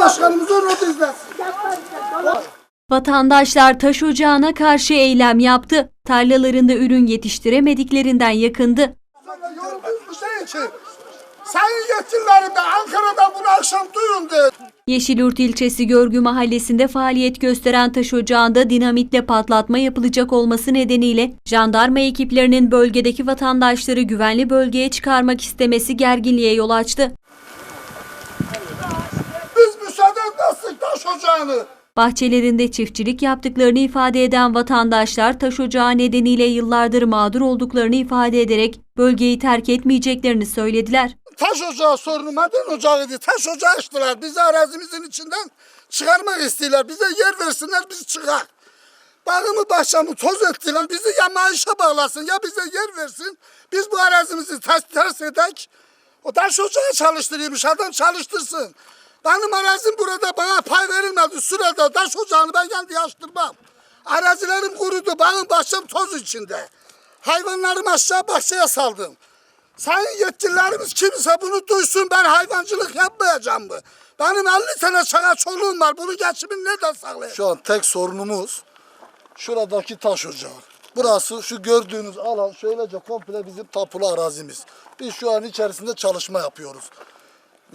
Cumhurbaşkanımız onu izlesin. Vatandaşlar taş ocağına karşı eylem yaptı. Tarlalarında ürün yetiştiremediklerinden yakındı. Şey? Sayın yetkililerim de Ankara'da bunu akşam duyun de. Yeşilyurt ilçesi Görgü mahallesinde faaliyet gösteren taş ocağında dinamitle patlatma yapılacak olması nedeniyle jandarma ekiplerinin bölgedeki vatandaşları güvenli bölgeye çıkarmak istemesi gerginliğe yol açtı. Biz müsaade etmezsek taş ocağını. Bahçelerinde çiftçilik yaptıklarını ifade eden vatandaşlar taş ocağı nedeniyle yıllardır mağdur olduklarını ifade ederek bölgeyi terk etmeyeceklerini söylediler. Taş ocağı sorunu maden ocağıydı. Taş ocağı açtılar. Bizi arazimizin içinden çıkarmak istiyorlar. Bize yer versinler biz çıkar. Bağımı bahçamı toz ettiler. Bizi ya maaşa bağlasın ya bize yer versin. Biz bu arazimizi ters, ters edek. O taş ocağı çalıştırıyormuş adam çalıştırsın. Benim arazim burada bana pay verilmedi. Sürede taş ocağını ben kendi açtırmam. Arazilerim kurudu. Bağım bahçem toz içinde. Hayvanlarımı aşağı bahçeye saldım. Sayın yetkililerimiz kimse bunu duysun ben hayvancılık yapmayacağım mı? Benim 50 tane çana çoluğum var. Bunun geçimini nereden sağlayayım? Şu an tek sorunumuz şuradaki taş ocağı. Burası şu gördüğünüz alan şöylece komple bizim tapulu arazimiz. Biz şu an içerisinde çalışma yapıyoruz.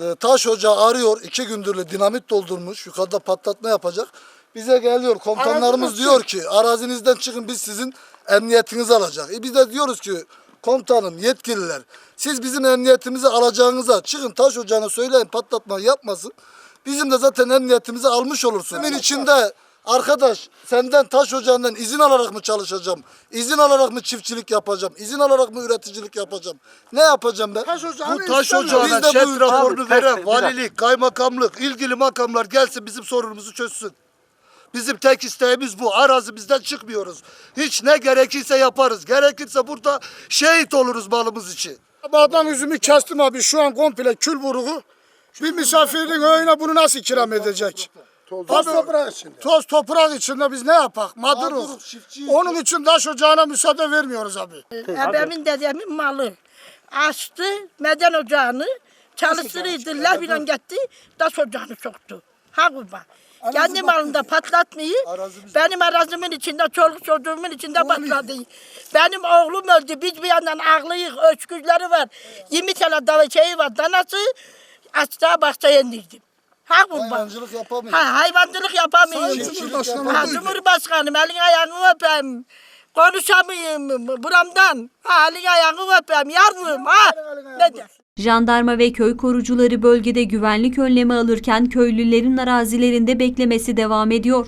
Ee, taş ocağı arıyor. iki gündürlü dinamit doldurmuş. Yukarıda patlatma yapacak. Bize geliyor komutanlarımız Araziniz diyor ki arazinizden çıkın biz sizin emniyetinizi alacak. E biz de diyoruz ki komutanım yetkililer siz bizim emniyetimizi alacağınıza çıkın taş ocağına söyleyin patlatma yapmasın. Bizim de zaten emniyetimizi almış olursun. Benim içinde arkadaş senden taş ocağından izin alarak mı çalışacağım? İzin alarak mı çiftçilik yapacağım? İzin alarak mı üreticilik yapacağım? Ne yapacağım ben? Taş ocağını Bu taş ocağına Biz de bu- raporunu Abi, veren tek- valilik, kaymakamlık, ilgili makamlar gelsin bizim sorunumuzu çözsün. Bizim tek isteğimiz bu. Arazimizden çıkmıyoruz. Hiç ne gerekirse yaparız. Gerekirse burada şehit oluruz malımız için. Adam üzümü kestim abi şu an komple kül vuruğu. Bir misafirin öğüne bunu nasıl ikram edecek? Toz Abi, toprak içinde. Toz toprak içinde biz ne yapak? Mağduruz. çiftçiyiz. Onun için taş ocağına müsaade vermiyoruz abi. Ebemin dedemin malı. Açtı meden ocağını çalıştırıydı. Labiyle gitti taş ocağını soktu. Ha kurban. Kendi malında patlatmayı benim arazimin içinde çoluk çocuğumun içinde patladı. Benim oğlum öldü. Biz bir yandan ağlıyız. Öçküzleri var. 20 tane dava şeyi var. Danası açtığa bahçeye indirdim. Ha kurban. Hayvancılık yapamıyor. Ha, hayvancılık yapamıyorum. Sayın Cumhurbaşkanı Ha. Cumhurbaşkanım elin ayağını öpeyim. Konuşamayayım buramdan. Ha, elin ayağını öpeyim yavrum. Ha, ne? Jandarma ve köy korucuları bölgede güvenlik önlemi alırken köylülerin arazilerinde beklemesi devam ediyor.